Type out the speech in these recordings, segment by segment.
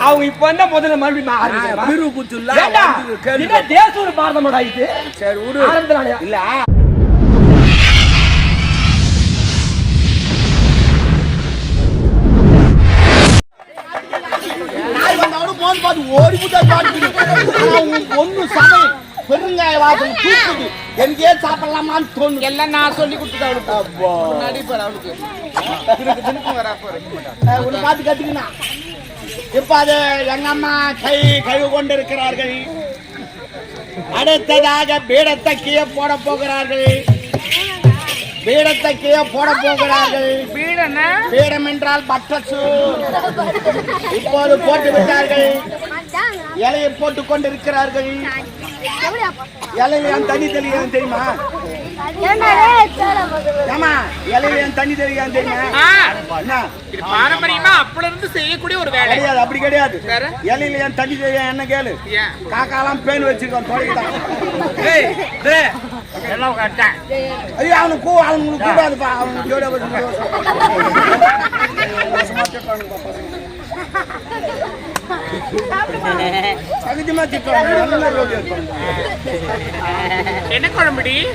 அவங்க இப்ப வந்தா முதல்ல மறுபடியும் தேசூர் பாரதமோட இது சரி இல்ல ஓடி பொண்ணு சமையல் பெருங்காய வாசல் தூக்குது. எனக்கே சாப்பிடலாமான்னு தோணுது. எல்லாம் நான் சொல்லி கொடுத்தது அவளுக்கு. அப்பா. முன்னாடி பாரு அவளுக்கு. வரா உன்னை பார்த்து கத்துக்கினா இப்ப அது எங்க அம்மா கை கை கொண்டு இருக்கிறார்கள் அடுத்ததாக பீடத்தை கீழே போட போகிறார்கள். பீடத்தை கீழே போட போகிறார்கள். பீடம் என்றால் பட்டசு இப்போது போட்டு விட்டார்கள். இலையை போட்டுக் கொண்டிருக்கிறார்கள். இலையில ஏன் தண்ணி தெளிக்கிறான் தெரியுமா? ஏமா இலையில ஏன் தண்ணி தெளிக்கிறான் தெரியுமா? என்ன? இது பாரம்பரியமா அப்பல இருந்து செய்யக்கூடிய ஒரு வேலை. கிடையாது அப்படி கிடையாது? இலையில ஏன் தண்ணி தெளிக்கிறான் என்ன கேளு? காக்காலாம் பேன் வச்சிருக்கான் தொலைக்கிட்டான் எல்லாம் கரெக்டா ஐயோ அவனுக்கு கூ அவனுக்கு கூடாதுப்பா. அவனுக்கு ஜோடியா என்ன குழம்புடி?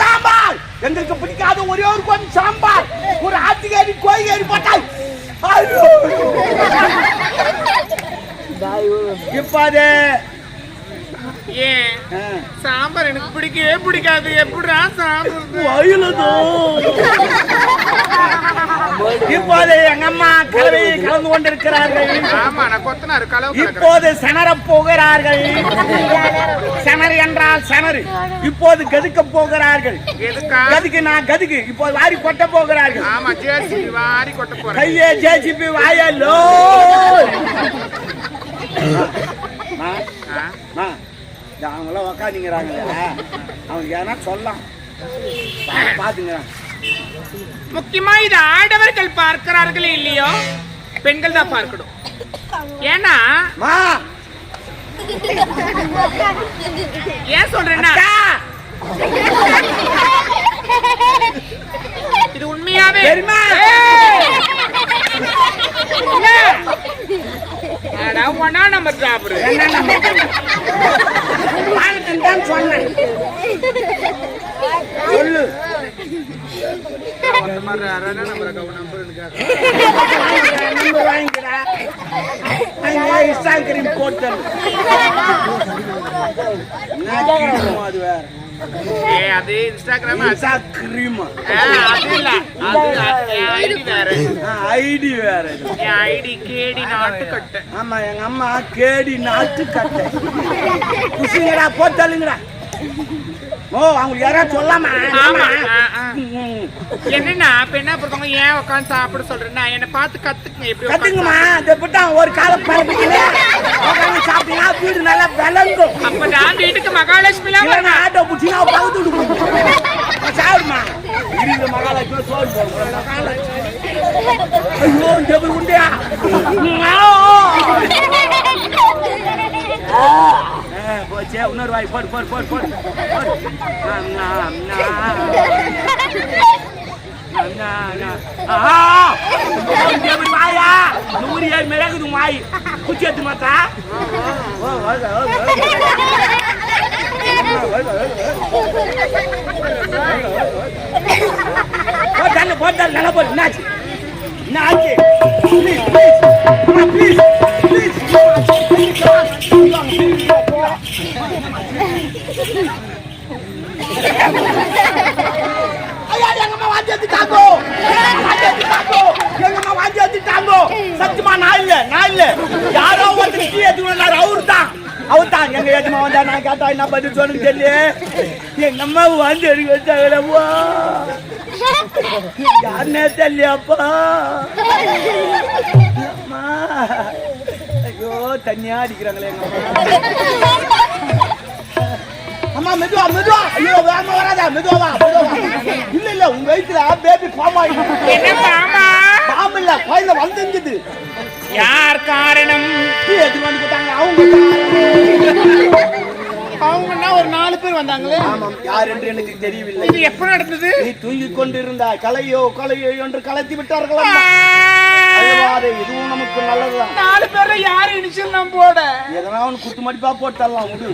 சாம்பார்! எங்களுக்கு பிடிக்காத ஒரே ஒரு கொஞ்சம் சாம்பார். ஒரு ஆட்டுக்காரி கோய்காரி போட்டால் ஐயோ! இப்ப அது ஏன்? சாம்பார் எனக்கு பிடிக்கவே பிடிக்காது. எப்படிடா சாம்பார். இப்போது எங்க அம்மா கலவை கலந்து கொண்டிருக்கிறார்கள். ஆமா நான் கொத்தனாரு கலவு. இப்போது செனர போகிறார்கள். செனர் என்றால் செனறு இப்போது கதுக்க போகிறார்கள். கதுக்கு நான் கதுக்கு. இப்போது வாரி கொட்ட போகிறார்கள். ஆமா ஜேசி வாரி கொட்ட போறேன். கையே ஜேசிபி வாயலோ அவங்களாம் உக்காந்துங்கிறாங்களே அவங்க ஏன்னா சொல்லலாம். பாத்துங்கிறான் முக்கியமா இது ஆடவர்கள் பார்க்கிறார்களே இல்லையோ? பெண்கள் தான் பார்க்கணும். ஏன்னா ஏன் சொல்றேன்னா அக்கா, இது உண்மையாவே பெரியம்மா. ஏய்! என்ன? அட, ஒண்ணா நம்பர் சாப்பிடு வாங்கட்டும் தான் சொன்னேன் சொல்லு நம்பர் வாங்கிக்கிறா இன்ஸ்டால் கிரீம் போட்டல் அது வேற அது இன்ஸ்டாகிராம் அது இன்ஸ்டா கிரீம். ஆ, அது இல்ல. அது ஐடி வேற. ஐடி வேற ஐடி கேடி நாட்டுக்கட்டை. ஆமா எங்க அம்மா கேடி நாட்டு கட்டை குசிங்கடா போட்டலுங்கடா ஓ அவங்க யாராவது சொல்லாமா? ஆமா என்னன்னா பெண்ணா பொறுத்தவங்க ஏன் உட்காந்து சாப்பிட சொல்றேன்னா என்னை பார்த்து கத்துக்குங்க எப்படி கத்துங்கம்மா இதை விட்டா ஒரு காலம் பரப்பிக்கல. உட்காந்து சாப்பிட்டீங்கன்னா வீடு நல்லா விளங்கும். அப்ப நான் வீட்டுக்கு மகாலட்சுமி எல்லாம் ஆட்டோ பிடிச்சிங்கன்னா பகுத்து விடுவோம் சாப்பிடுமா? இருக்கிற மகாலட்சுமி சோறு மகாலட்சுமி ஐயோ டபுள் உண்டியா போச்சே இன்னொரு வாய் போடு போடு போடு போடு போடு. நா, நா, நா. நா, நா, நா. ஆஹா! டபுள் வாயா நூறு ஏழு மிளகுது வாய் குச்சி எடுத்து மாத்தா ஓ, வருது, வருது, வருது. போட்டாங்க போட்டாங்க நல்லா போடு என்னாச்சு என்னாச்சு ப்ளீஸ் ப்ளீஸ் அம்மா ப்ளீஸ் ப்ளீஸ் ஐயா எங்கம்மா வாந்தி எடுத்துட்டாங்கோ வாந்தி எடுத்துட்டாங்கோ எங்கம்மா வாந்தி எடுத்துட்டாங்கோ சத்தியமா நான் இல்ல நான் இல்ல யாரோ ஒருத்தர் கீ எடுத்துனாரு அவரு தான். அவர் தான். எங்க ஏஜமா வந்தா நான் கேட்டா என்ன பதில் சொல்லுங்க தெரியல எங்க அம்மா வாந்தி எடுக்க வச்சாங்களப்பா யாருன்னே தெரியலையாப்பா. அம்மா. ஐயோ தண்ணியா அடிக்கிறாங்களே எங்க அம்மா. அம்மா மெதுவா மெதுவா. ஐயோ வேகமா வராதா. மெதுவா மெதுவா. இல்ல இல்ல உங்க வயித்துல பேபி பாம் ஆயிடுச்சு என்ன மாமா பாம் இல்ல குழந்தை வந்துருக்குது யார் காரணம்? அவங்கன்னா ஒரு நாலு பேர் வந்தாங்களே. ஆமாம் யார் என்று எனக்கு தெரியவில்லை. இது எப்ப நடந்தது? நீ தூங்கிக் கொண்டிருந்தாய். கலையோ கலையோ என்று கலத்தி விட்டார்கள். அழுவாதே, இதுவும் நமக்கு நல்லதுதான். நாலு பேர்ல யாரு இனிஷியல் நான் போட? எதனா ஒன்று குத்து மடிப்பா போட்டலாம் விடு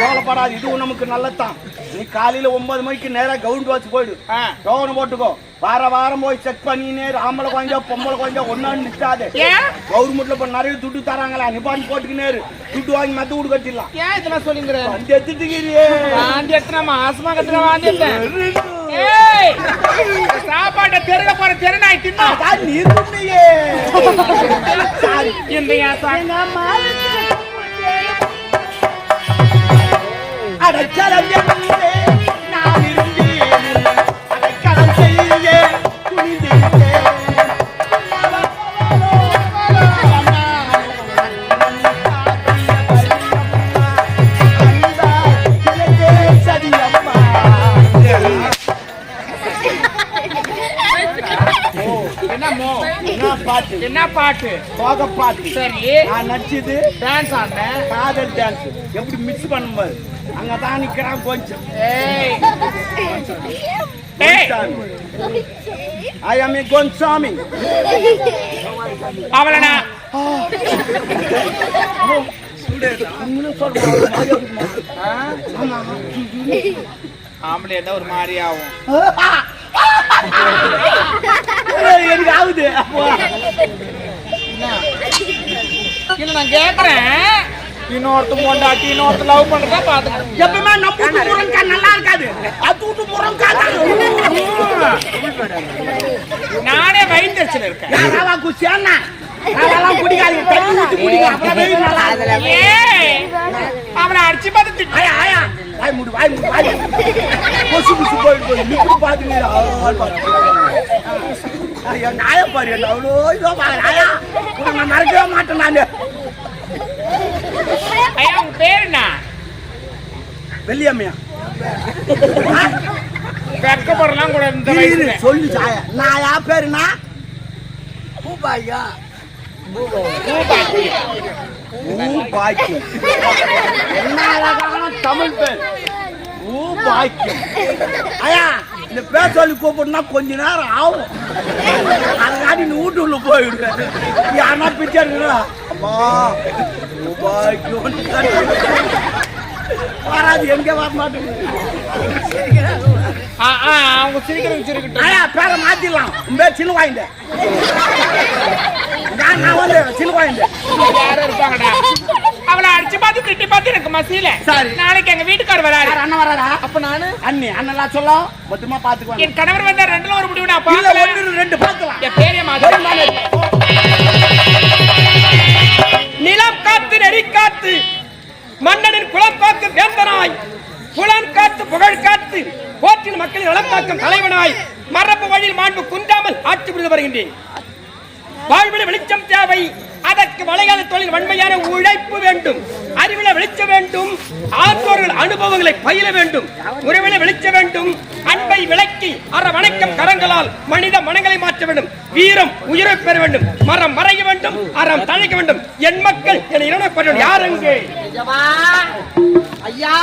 கவலைப்படாது இதுவும் நமக்கு நல்லதுதான். நீ காலையில ஒன்பது மணிக்கு நேரா கவுண்ட் வாட்ச் போயிடு. கவுன் போட்டுக்கோ. வார வாரம் போய் செக் பண்ணினே ஆம்பளை குழஞ்சா பொம்பளை குழஞ்சா ஒன்னான்னு நிற்காது ஏன்? கவர்மெண்ட்ல இப்ப நிறைய துட்டு தராங்களா? நிப்பான் போட்டுக்கினே இரு. துட்டு வாங்கி மத்த வீடு கட்டிடலாம். ஏன் இதெல்லாம் சொல்லுங்கிற? வந்து எடுத்துக்கிறியே வாந்தி எத்தனை மாசமா கத்துன எத்தனை ஏய் சாப்பாட்டை தெருல போற தெருநாய் தின்னா நீ. சாரி. இந்த ஏன் அடைக்கலம் என்றே நான் இருந்தேன். அடைக்கலம் செய்ய என்ன பாட்டு என்ன பாட்டு? போக பாட்டு சரி. நான் நடிச்சது டான்ஸ் ஆடின காதல் டான்ஸ் எப்படி மிக்ஸ் பண்ணும்போது அங்கதான் நிக்கிறான் கொஞ்சம். ஐ அம் ஏ கோன்சாமி ஆம்பளை இருந்தா ஒரு மாதிரி ஆகும். எனக்கு ஆகுது. நான் கேக்குறேன். இன்னொருத்த பொண்டாட்டி இன்னொருத்த லவ் பண்றதா பாத்துக்கிறேன் எப்பவுமே நம்ம வீட்டு முருங்கா நல்லா இருக்காது. அது வீட்டு முருங்கா நானே வயிற்றுச்சல் இருக்கேன். யாராவா குச்சியானா அதெல்லாம் குடிக்காது தண்ணி ஊத்தி. ஏய் அவனை அடிச்சு பார்த்து ஆயா ஆயா. வாய் மூடு வாய் மூடு வாய். கொசு கொசு போயிட்டு போய் இப்படி பாத்துங்க ஐயா நாய பாரு. என்ன அவ்வளோ இதோ பாரு ஆயா உன்னை நான் மறக்கவே மாட்டேன் நானு. ஐயா பேர் என்ன? வெள்ளியம்மையா? வெக்கப்படலாம் கூட இந்த வயசுல. சொல்லு சாயா. நான் யா பேருனா பூபாய்யா பூபாய்க்கு என்ன அழகான தமிழ் பேர். பூபாய்க்கும் ஐயா இந்த பேர் சொல்லி கூப்பிடுனா கொஞ்ச நேரம் ஆகும். அதனாடி நீ வீட்டுக்குள்ள போயிடுற யாருன்னா பிச்சை இருக்கிறா அம்மா வராது எங்க வர மாட்டேங்குது. ஆ, ஆ, அவங்க சிரிக்கிறது சிரிக்கட்டும் ஆயா பேரை மாத்திடலாம். பேர் சின்ன வாய்ந்த நான் நான் வந்து சின்ன யாரும் இருப்பாங்கடா. அவளை அடிச்சு பார்த்து திட்டி பார்த்து எனக்கு மசியில. சரி. நாளைக்கு எங்க வீட்டுக்கார் வராரு. அண்ணன் வராரா? அப்ப நானு? அண்ணி அண்ணெல்லாம் சொல்லும் மொத்தமா பாத்துக்குவாங்க என் கணவர் வந்தா ரெண்டுல ஒரு முடிவு நான் ரெண்டு பாத்துக்கலாம் என் பேரே மாதிரி நிலம் காத்து நெறி காத்து மன்னனின் குலம் காத்து வேந்தனாய் புலன் காத்து புகழ் காத்து போற்றின் மக்களின் நலம் காக்கும் தலைவனாய் மரபு வழியில் மாண்பு குன்றாமல் ஆட்சி புரிந்து வருகின்றேன். வாழ்வில் வெளிச்சம் தேவை அதற்கு வளையாத தொழில் வன்மையான உழைப்பு வேண்டும். அறிவில வெளிச்ச வேண்டும் ஆற்றோர்கள் அனுபவங்களை பயில வேண்டும். உறவில வெளிச்ச வேண்டும் அன்பை விளக்கி அற வணக்கம் கரங்களால் மனித மனங்களை மாற்ற வேண்டும். வீரம் உயிரை பெற வேண்டும். மரம் மறைய வேண்டும். அறம் தழைக்க வேண்டும். என் மக்கள் என இரணப்பட யார் அங்கே? ஐயா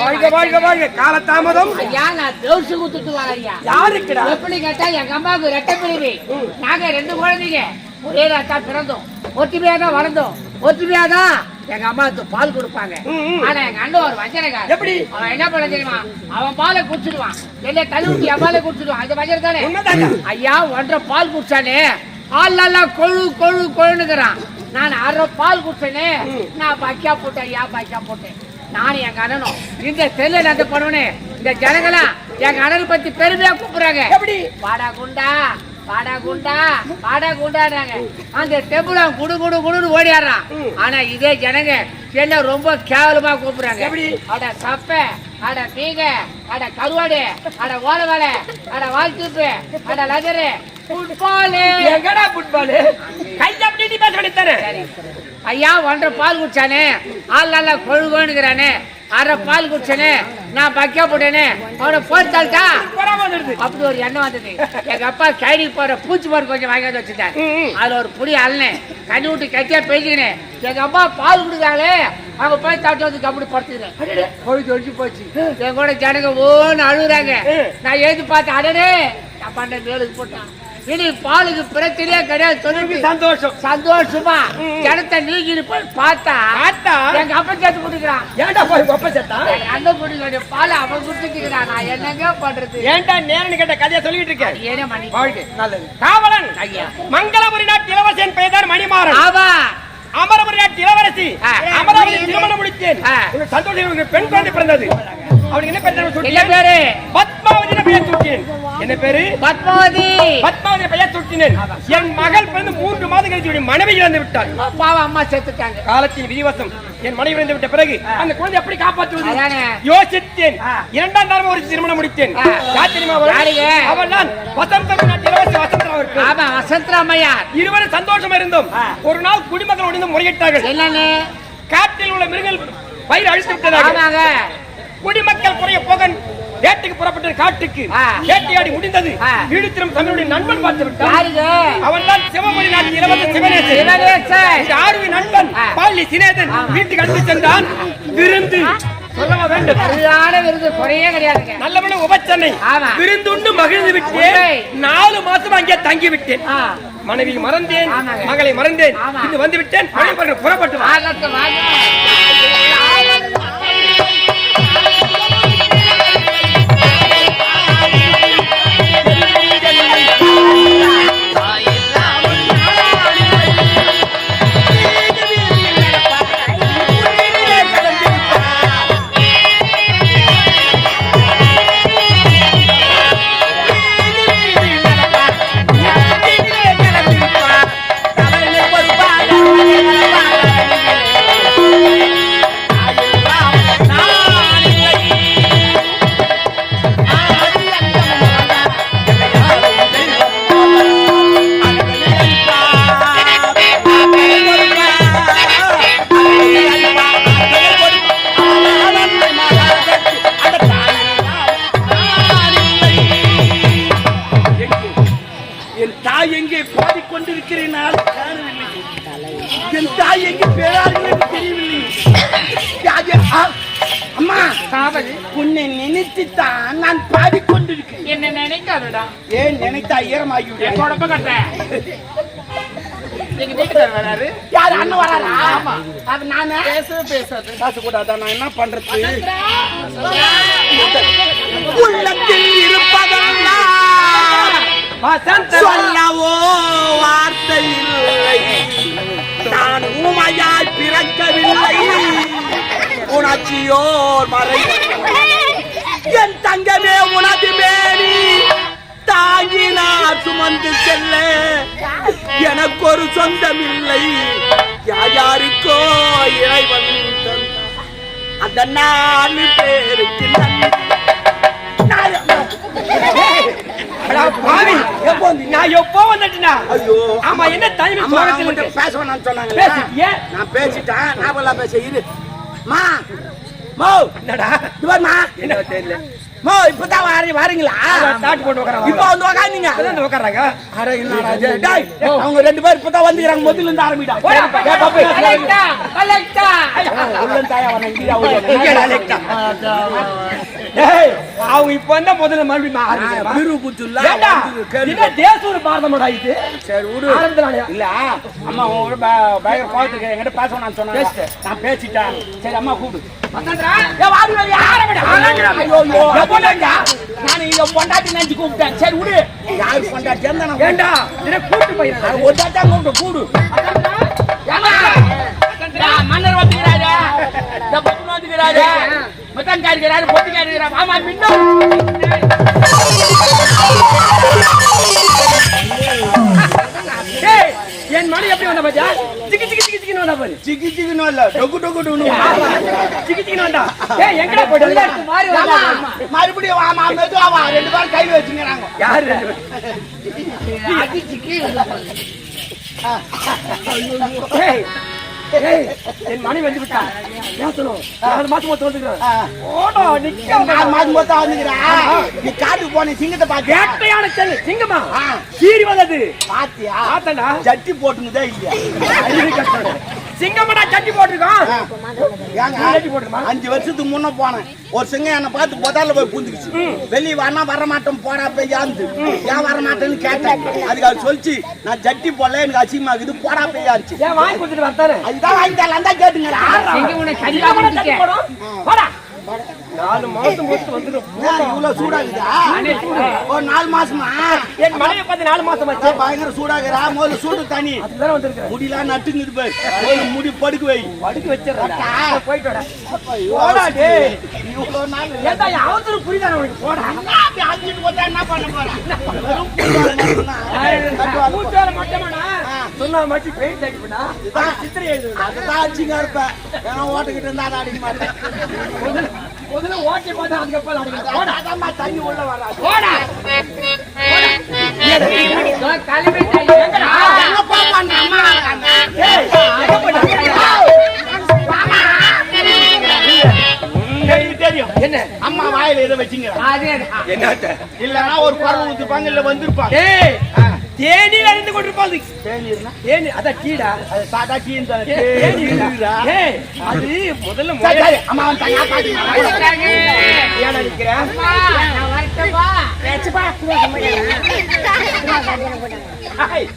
வாழ்க வாழ்க வாழ்க. காலதாமதம். ஐயா நான் தோசை குத்துட்டு வரேன் ஐயா. யாருக்குடா? எப்படி கேட்டா எங்க அம்மாவுக்கு ரெட்டை பிரிவு. நாங்க ரெண்டு குழந்தைங்க. ஒரே ராத்தா பிறந்தோம். ஒற்றுமையா தான் வளர்ந்தோம். ஒற்றுமையா தான் எங்க அம்மாவுக்கு பால் கொடுப்பாங்க. ஆனா எங்க அண்ணன் ஒரு வஞ்சனக்காரன். எப்படி? அவன் என்ன பண்ண தெரியுமா? அவன் பாலை குடிச்சிடுவான். இல்ல தள்ளி ஊட்டி என் பாலை குடிச்சிடுவான். அது வஞ்சனம் தானே. ஐயா ஒன்றரை பால் குடிச்சானே? ஆள் நல்லா கொழு கொழு கொழுனுங்கிறான் நான் அரை பால் குடிச்சேனே. நான் பக்கா போட்டேன் ஐயா பக்கா போட்டேன். நானும் எங்க அண்ணனும் இந்த செல்ல அந்த பண்ணுவனே இந்த ஜனங்களா எங்க அண்ணனை பத்தி பெருமையா கூப்பிடுறாங்க. எப்படி? வாடா குண்டா. வாடா குண்டா வாடா குண்டாடுறாங்க அந்த குடு குடு குடுன்னு ஓடியாடுறான். ஆனா இதே ஜனங்க என்ன ரொம்ப கேவலமா கூப்பிடுறாங்க? அட சப்ப அட பீக அட கருவாடு அட ஓலவாலை அட வாழ்த்துப்பு அட லகரு ஃபுட்பாலு எங்கடா ஃபுட்பால் கையை அப்படி பேச வேண்டியதானே ஐயா ஒன்றரை பால் குடிச்சானே. ஆள் நல்லா கொழு கொழுங்கிறானே அரை பால் குடிச்சனே நான் பக்கியா போட்டேனே அவனை பொறாம வந்துடுது அப்படி ஒரு எண்ணம் வந்தது. எங்க அப்பா கைடி போற பூச்சி மருந்து கொஞ்சம் வாங்கி வந்து வச்சுட்டாரு. அதுல ஒரு புடி அள்ளனேன் தண்ணி விட்டு கட்டியா பேசிக்கினேன் எங்க அம்மா பால் குடுக்காங்களே அவங்க போய் தட்டு வந்து கம்பெனி படுத்துக்கிறேன் பொழுது ஒழிச்சு போச்சு. என் கூட ஜனங்க ஓன்னு அழுகுறாங்க. நான் எழுதி பார்த்தேன் அடனே நான் பண்ண மேலுக்கு போட்டான். இனி பாலுக்கு பிரச்சனையே கிடையாது. சொல்லிட்டு சந்தோஷம். சந்தோஷமா? ஜனத்தை நீங்கிட்டு போய் பார்த்தா பார்த்தா? எங்க அப்பா சேர்த்து குடிக்கிறான். ஏன்டா போய் செத்தா எங்க அண்ணன் குடிக்கிற பால் அவன் குடிச்சுக்கிறான். நான் என்னங்க பண்றது? ஏன்டா நேரன்னு கேட்ட கதையை சொல்லிட்டு இருக்கேன் ஏனே மணி? வாழ்க நல்லது. காவலன். ஐயா. மங்களபுரி நாட்டு இளவரசன் பெயர்தான் மணிமாறன். ஆமா அமரபுரி நாட்டு இளவரசி. அமராவதி திருமணம் முடித்தேன். சந்தோஷம் பெண் குழந்தை பிறந்தது. அவனுக்கு என்ன பேர் என்ன? பேரு? பத்மாவதி பெயர் சூட்டினேன். என்ன பேரு? பத்மாவதி. பத்மாவதி பெயர் சூட்டினேன். என் மகள் பிறந்து மூன்று மாதம் கழித்து மனைவி இறந்து விட்டாள். பாவம் அம்மா செத்துட்டாங்க. காலத்தின் விதிவசம். என் மனைவி இறந்து விட்ட பிறகு அந்த குழந்தை எப்படி காப்பாற்றுவது. யோசித்தேன். இரண்டாம் தரம் ஒரு திருமணம் முடித்தேன். அவள்? தான் வசந்த நாட்டு இளவரசி வசந்தராமையார் இருவரும் சந்தோஷமா இருந்தோம் ஒரு நாள் குடிமக்கள் ஒடிந்து முறையிட்டார்கள். என்னன்னு? காட்டில் உள்ள மிருகங்கள் பயிர் அழித்து விட்டதாக. குடிமக்கள் குறைய போக வேட்டைக்கு புறப்பட்ட காட்டுக்கு. வேட்டையாடி முடிந்தது. ஆ. வீடு திரும்ப தன்னுடைய நண்பன் பார்த்து விட்டான். அவன் தான் சிவமொழி நாட்டு இளவரசன் சிவனேசன். ஆர்வி நண்பன். பாலி சினேதன். வீட்டுக்கு அழைத்து சென்றான். விருந்து. வேண்டும் சரியான விருது குறையே கிடையாதுங்க நல்லவன உபச்சனை. விருந்துண்டு மகிழ்ந்து விட்டேன். நாலு மாசம் அங்கே தங்கி விட்டேன். மனைவி மறந்தேன். மகளை மறந்தேன். இன்று வந்து விட்டேன் புறப்பட்டு நினைத்துத்தான் நான் பாடிக்கொண்டிருக்கிறேன். என்ன நினைக்காதடா. ஏன் நினைத்தா ஈரமாகி உடம்ப கட்ட எங்க வீட்டுக்காரர் வராரு. யார் அண்ணன் வராரா? ஆமா. அது நானே. பேசவே பேசாது. பேசக்கூடாதா நான் என்ன பண்றது? உள்ளத்தில் இருப்பதெல்லாம் வசந்த சொல்லவோ வார்த்தை இல்லை நான் ஊமையாய் பிறக்கவில்லை. உணர்ச்சியோர் மறை என் தங்கமே உனது மேனி. தாங்கினார் சுமந்து செல்ல. எனக்கு ஒரு சொந்தமில்லை. யார் யாருக்கோ இறைவன். அந்த நாலு பேருக்கு? நான் எப்போ வந்துட்டேனா? ஐயோ. ஆமா என்ன தனிமை பேச வேணாம்னு. பேசிட்டியே? நான் பேசிட்டேன். ஞாபகம் பேச இரு. மா மோ என்னடா? இது பாரும்மா. என்ன தெரியல. மோ இப்பதான் வாரி வாரீங்களா? சாட்டு போட்டு உட்கார இப்போ வந்து வந்து உட்காராங்க அட இது? டேய், அவங்க ரெண்டு பேரும் இப்பதான் வந்துக்கிறாங்க. முதல்ல இருந்து ஆரம்பிடா. கலெக்டா கலெக்டா. உள்ள தாயா அவங்க இப்ப வந்தா முதல்ல மறுபடியும். பிரு வந்து கேள்வி என்ன தேசூர் பாரதமோடா இது? சரி விடு? இல்ல அம்மா பயங்கர கோவத்துக்கு என்கிட்ட பேச வேணாம்னு சொன்னாங்க பேசிட்டேன். நான் பேசிட்டேன். சரி அம்மா கூப்பிடு. வாடி, வாடி. ஆரம்பிடா. ஐயோ, எப்போடாங்க? நான் இங்க பொண்டாட்டி நினைச்சு கூப்பிட்டேன். சரி விடு. யாரு பொண்டாட்டி? இருந்தா ஏண்டா? இதை கூட்டு போயிரு. அது ஒரு தாத்தா கூப்பிட்டு கூடு. மன்னர் வந்துக்கிறாரு இந்த பக்கம் வந்துக்கிறாரு மத்தன் காரிக்கிறாரு ஆமா ஏய், என் மணி எப்படி வந்தா பாத்தியா? சிக்கி சிக்கி சிக்கி சிக்கின்னு வந்தா பாரு சிக்கி டொக்கு டொக்கு டொக்கு சிக்கி ஏய் எங்கடா போயிட்டு மாறி மறுபடியும் வாமா மெதுவா வா. ரெண்டு பேரும் கை வச்சுக்கிறாங்க. யாரு? ரெண்டு பேரும்? என் வந்து விட்டா. பேசணும் நாலு மாசம் மொத்தம் வந்துக்கிறேன். ஓடா நிக்க மொத்தம் வந்துக்கிறேன். நீ காட்டுக்கு போன சிங்கத்தை பாத்தியா வேட்டையான செல்லு சிங்கமா. சீறி வந்தது. பாத்தியா? பார்த்தனா ஜட்டி போட்டுனுதா இல்லையா? சிங்கமடா ஜட்டி போட்டுருமா அஞ்சு வருஷத்துக்கு முன்ன போனேன். ஒரு சிங்கம் என்ன பார்த்து புதார்ல போய் புந்துக்குச்சு. வெளியே வரனா வர மாட்டோம் போடா போய் யாந்து. ஏன் வர மாட்டேன்னு கேட்டேன். அதுக்கு அவர் சொல்லிச்சு நான் ஜட்டி போடல எனக்கு அசிங்கமா இருக்குது போடா போய் யாருச்சு வாங்கி கொடுத்துட்டு வந்தானே அதுதான் வாங்கி தரலாம் தான் கேட்டுங்கடா நாலு மாசம் மொத்தம் வந்துடும். இவ்வளவு சூடாகுதா? ஒரு நாலு மாசமா? என் மனைவி பார்த்து நாலு மாசம் ஆச்சு. பயங்கர சூடாகிறா முதல்ல சூடு தண்ணி. அதுதான் வந்திருக்கிறேன். முடியலாம் நட்டுங்குது போய். முடி படுக்க வை. படுக்க வச்சிடறா போயிட்டு போடா இவ்வளவு நாள். புரியுதா உனக்கு? போடா. என்ன பண்ண போறேன் மட்டமாடா சொன்னா மட்டும் பெயிண்ட் அடிப்படா சித்திரை அதுதான் இருப்பேன். ஓட்டுக்கிட்டு இருந்தா அடிக்க மாட்டேன். முதல்ல ஓட்டி பார்த்தா அதுக்கப்புறம் அடிக்கலாம் அதாம்மா தண்ணி உள்ள வராது? என்னப்பா ஏய் தெரியும் என்ன? அம்மா வாயில எதை வச்சுங்க. இல்லன்னா ஒரு குரல் ஊத்துப்பாங்க இல்ல வந்திருப்பாங்க. ஏய் தேநீர் அறிந்து கொண்டிருப்பாது தேனி இருந்தா தேநீர் அதான் கீடா அது சாதா கீழ் தானே. ஏய், தேனி தேநீர் இருக்குதா? ஏய் அது முதல்ல சரி, அம்மா வந்துட்டாங்க, பாத்துக்கலாம். வந்துட்டாங்க. ஏன் நினைக்கிறேன் அம்மா, நான் வரட்டுமா? ஏய்,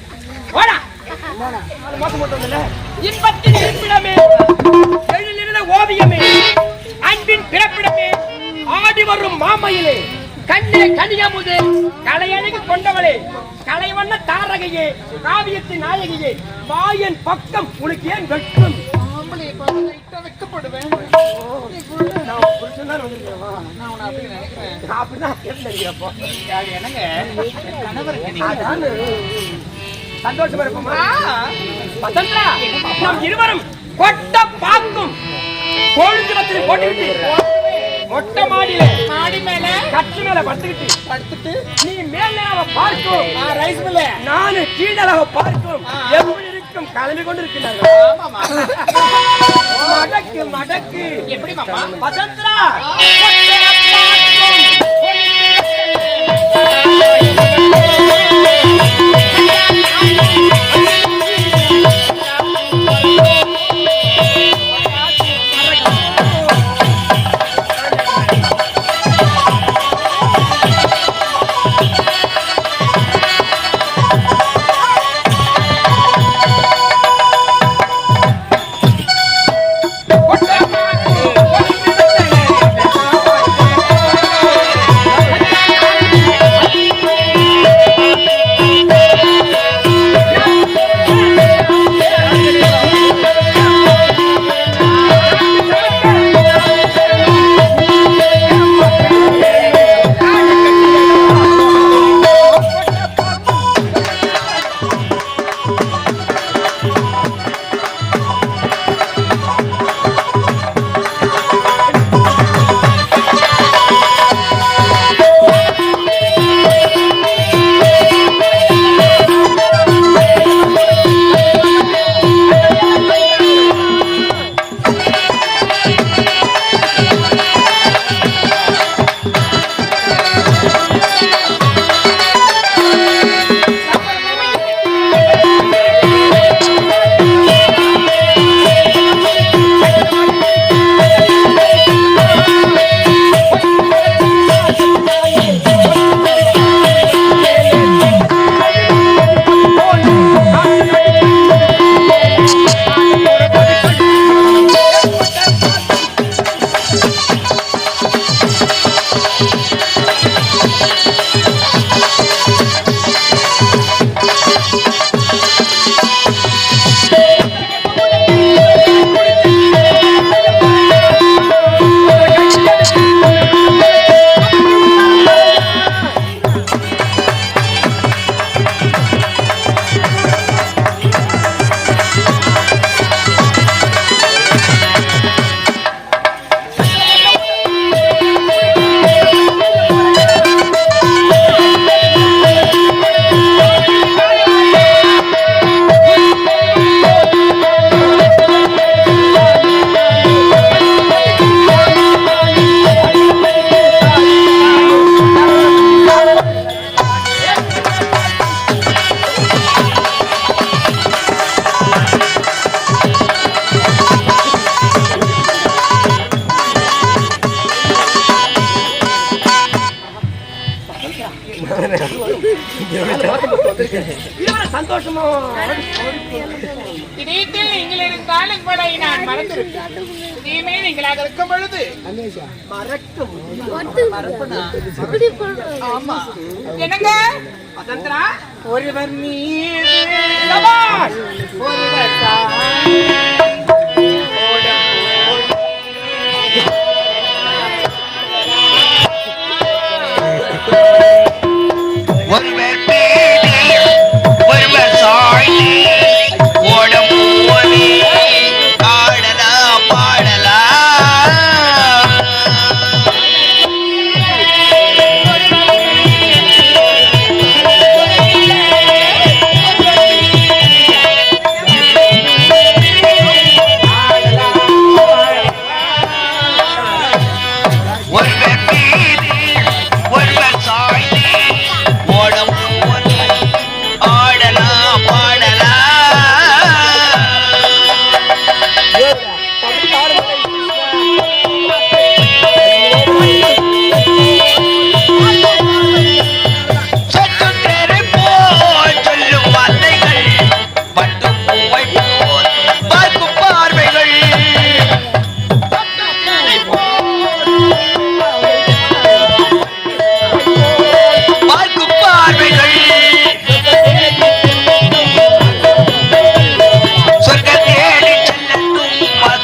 போடா நாலு மாசம் மட்டும் வந்தல இன்பத்தின் இருப்பிடமே எழிலிருந்த ஓவியமே அன்பின் பிறப்பிடமே ஆடி வரும் மாமையிலே. கண்ணே கனியமுது கலையழகு கொண்டவளே. கலைவண்ண தாரகையே காவியத்தின் நாயகியே மாயன் பக்கம் உனக்கு ஏன் வெட்கம்? நான் புருஷன் தான் வந்திருக்கேன், வா. நான் அப்படிதான் கேட்டுக்கிறப்போ அதானு. சந்தோஷமா இருப்போமா? வசந்தா நாம் இருவரும் கொட்ட பாக்கும் கொழுந்துரத்தில் போட்டுக்கிட்டு. மொட்டை மாடியில மாடி மேல கட்டு மேல படுத்துக்கிட்டு. படுத்துட்டு நீ மேல பார்க்கும். ரைஸ் மேல நானு கீழே பார்க்கும். எப்படி இருக்கும் கிளம்பி கொண்டு இருக்கிறார்கள் மடக்கு மடக்கு. எப்படி கொட்ட பார்க்கும். சந்தோஷமா திடீர்னு நீங்கள் இருந்தால் உங்களை நான் மறந்துவிட்டேன் இனிமே நீங்களாக இருக்கும் பொழுது என்னங்க? வசந்தரா ஒருவர் மீது சபாஷ்! ஒருவர் ஒருவர் பேதி ஒருவர் சாய்ந்து.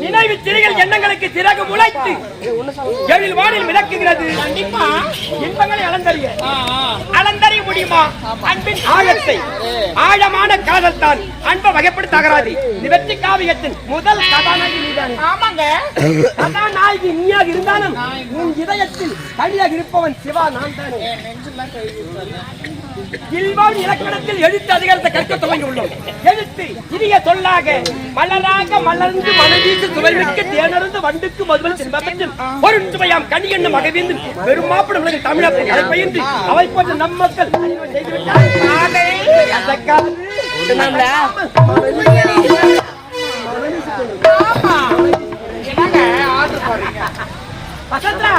நினைவு திரிகள் எண்ணங்களுக்கு சிறகு முளைத்து எழில் வானில் மிதக்குகிறது. கண்டிப்பா. இன்பங்களை அளந்தறிய. அளந்தறிய முடியுமா? அன்பின் ஆழத்தை. ஆழமான காதல் தான் அன்பை வகைப்படுத்த அகராதி இந்த வெற்றி காவியத்தின் முதல் கதாநாயகி நீதான். ஆமாங்க. கதாநாயகி நீயாக இருந்தாலும் உன் இதயத்தில் தனியாக இருப்பவன் சிவா நான் தானே இல்வாழ் இலக்கணத்தில் எழுத்து அதிகாரத்தை கற்க துவங்கி உள்ளோம் எழுத்து இனிய சொல்லாக மலராக மலர்ந்து மனதீசு சுவைமிக்க தேனருந்து வண்டுக்கு மதுவல் சின்பத்தில் ஒரு சுவையாம் கனி என்னும் மகவேந்து பெரும் மாப்பிடும் உலகில் தமிழத்தை கலைப்பயின்று அவை போன்ற நம் மக்கள். செய்துவிட்டார். வசந்தரா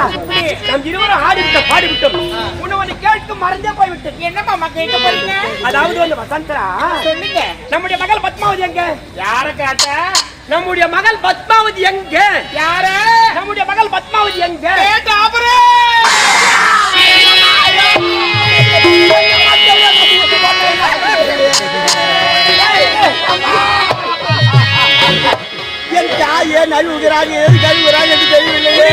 நம் இருவரும் ஆடிவிட்ட பாடிவிட்டோம். உன்னை கேட்கும் மறந்தே போய்விட்டது என்னப்பா அம்மா கேட்க போறீங்க? அதாவது வந்து வசந்தரா சொல்லுங்க. நம்முடைய மகள் பத்மாவதி எங்க? யார கேட்ட? நம்முடைய மகள் பத்மாவதி எங்க? யார? நம்முடைய மகள் பத்மாவதி எங்க? கேட்ட அப்புறம் என் தாயே நழுவுகிறாங்க எது கழுவுகிறாங்க என்று தெரியவில்லையே.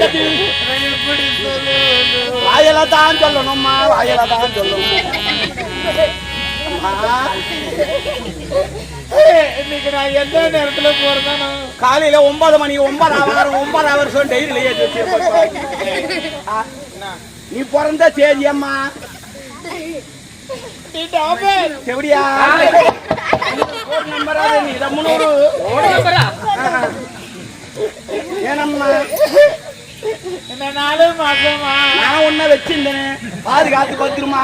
நடந்தது வாயில தான் சொல்லணும்மா. வாயில தான் சொல்லணும் இன்னைக்கு நான் எந்த நேரத்துல போறதானோ காலையில ஒன்பது மணி ஒன்பது அவர் ஒன்பது டெய்லி நீ பிறந்த தேதி அம்மா. எப்படியா? நம்பரா நீ இதை முன்னூறு. ஏனம்மா? என்ன நாலு நான் ஒன்ன வச்சிருந்தேன். பாதுகாத்து பத்திரமா